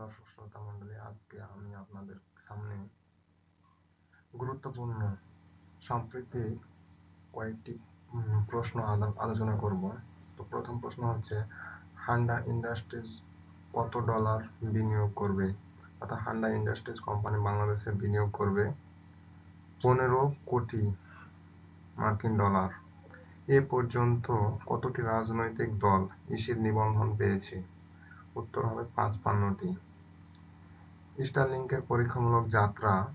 দর্শক শ্রোতা মণ্ডলী আজকে আমি আপনাদের সামনে গুরুত্বপূর্ণ সাম্প্রতিক কয়েকটি প্রশ্ন আলোচনা করব। তো প্রথম প্রশ্ন হচ্ছে, হান্ডা ইন্ডাস্ট্রিজ কত ডলার বিনিয়োগ করবে? অর্থাৎ হান্ডা ইন্ডাস্ট্রিজ কোম্পানি বাংলাদেশে বিনিয়োগ করবে পনেরো কোটি মার্কিন ডলার। এ পর্যন্ত কতটি রাজনৈতিক দল ইসির নিবন্ধন পেয়েছে? উত্তর হবে পাঁচপান্নটি। স্টারলিংকের পরীক্ষামূলক যাত্রা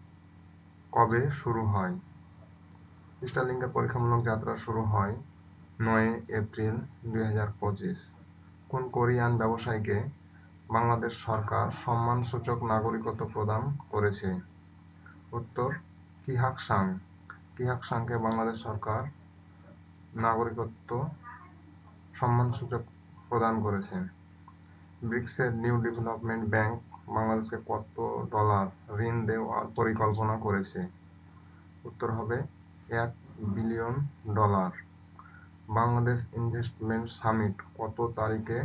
কবে শুরু হয়? স্টারলিংকের পরীক্ষামূলক যাত্রা শুরু হয় নয় এপ্রিল দুই কোন কোরিয়ান ব্যবসায়ীকে বাংলাদেশ সরকার সম্মানসূচক নাগরিকত্ব প্রদান করেছে? উত্তর, কিহাক সাং। কিহাক সাংকে বাংলাদেশ সরকার নাগরিকত্ব সম্মানসূচক প্রদান করেছে। ব্রিক্সের নিউ ডেভেলপমেন্ট ব্যাংক বাংলাদেশকে কত ডলার ঋণ দেওয়ার পরিকল্পনা করেছে? উত্তর হবে, এক billion dollar. Bangladesh investment summit কত তারিখে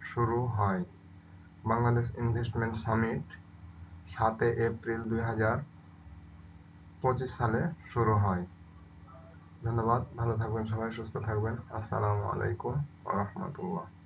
শুরু হয়? বাংলাদেশ ইনভেস্টমেন্ট সামিট সাতে এপ্রিল দুই হাজার পঁচিশ সালে শুরু হয়। ধন্যবাদ, ভালো থাকবেন সবাই, সুস্থ থাকবেন। আসসালামু আলাইকুম রহমতুল্লাহ।